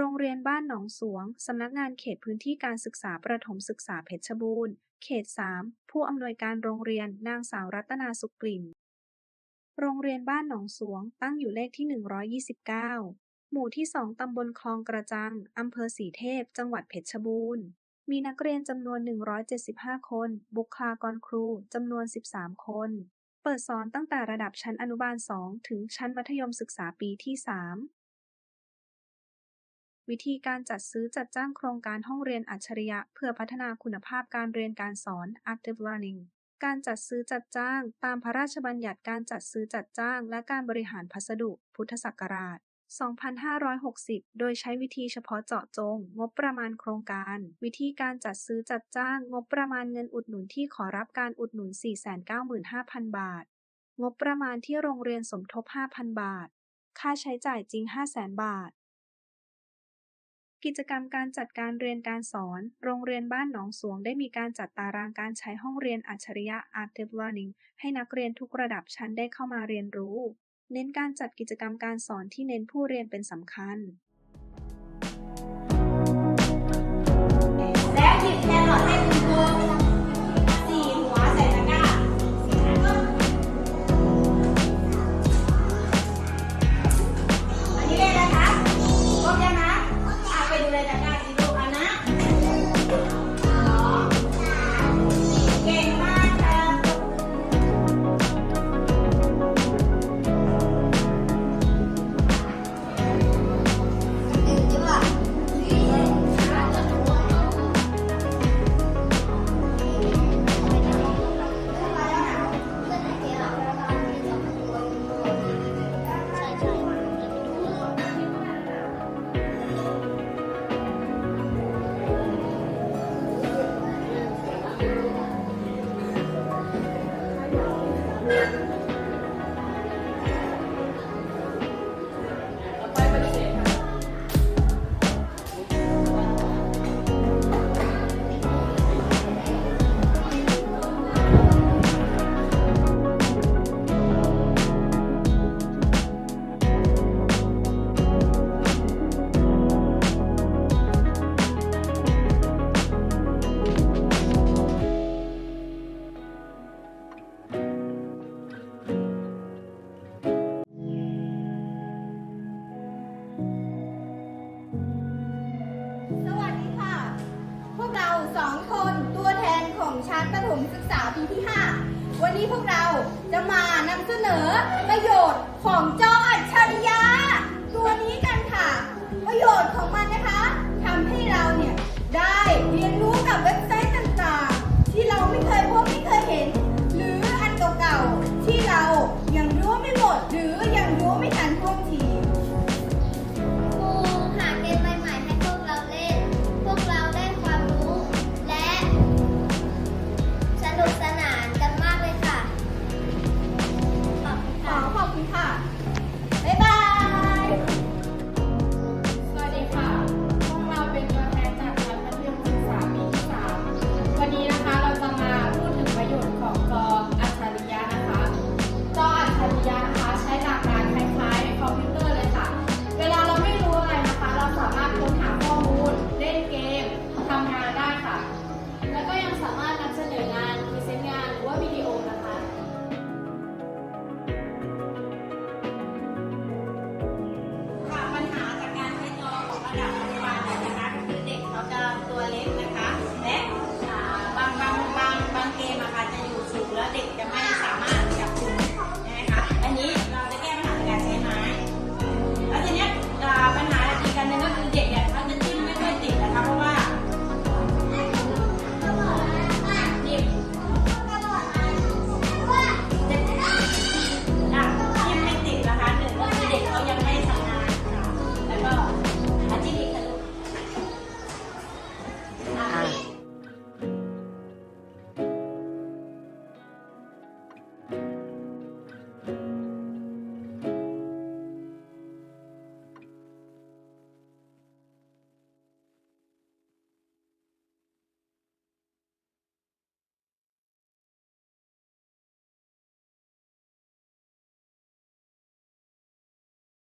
รงเรียนบ้านหนองสวง สำนักงานเขตพื้นที่การศึกษาประถมศึกษาเพชรบูรณ์ เขต 3 ผู้อำนวยการโรงเรียน นางสาวรัตนาสุกลิ่น โรงเรียนบ้านหนองสวง ตั้งอยู่เลขที่ 129 หมู่ที่ 2 ตำบลคลองกระจัง อำเภอสีเทพ จังหวัดเพชรบูรณ์ มีนักเรียนจำนวน 175 คน บุคลากรครูจำนวน 13 คน เปิดสอนตั้งแต่ระดับชั้นอนุบาล 2 ถึงชั้นมัธยมศึกษาปีที่ 3 วิธีการจัดซื้อจัดจ้างโครงการห้องเรียนอัจฉริยะ เพื่อพัฒนาคุณภาพการเรียนการสอน Active Learning การจัดซื้อจัดจ้าง ตามพระราชบัญญัติการจัดซื้อจัดจ้าง และการบริหารพัสดุ พุทธศักราช 2560 โดยใช้วิธีเฉพาะเจาะจง งบประมาณโครงการ วิธีการจัดซื้อจัดจ้าง งบประมาณเงินอุดหนุนที่ขอรับการอุดหนุน 495,000 บาท งบประมาณที่โรงเรียนสมทบ 5,000 บาท ค่าใช้จ่ายจริง 500,000 บาท กิจกรรมการจัดการเรียนการสอน โรงเรียนบ้านหนองสวงได้มีการจัดตารางการใช้ห้องเรียนอัจฉริยะ Active Learning ให้นักเรียนทุกระดับชั้นได้เข้ามาเรียนรู้ เน้นการจัดกิจกรรมการสอนที่เน้นผู้เรียนเป็นสำคัญ เราสองคนตัวแทนของชั้นประถมศึกษาปีที่ 5 วันนี้พวกเราจะมานำเสนอประโยชน์ของจออัจฉริยะตัวนี้กันค่ะ ประโยชน์ของมันนะคะทำให้เราเนี่ย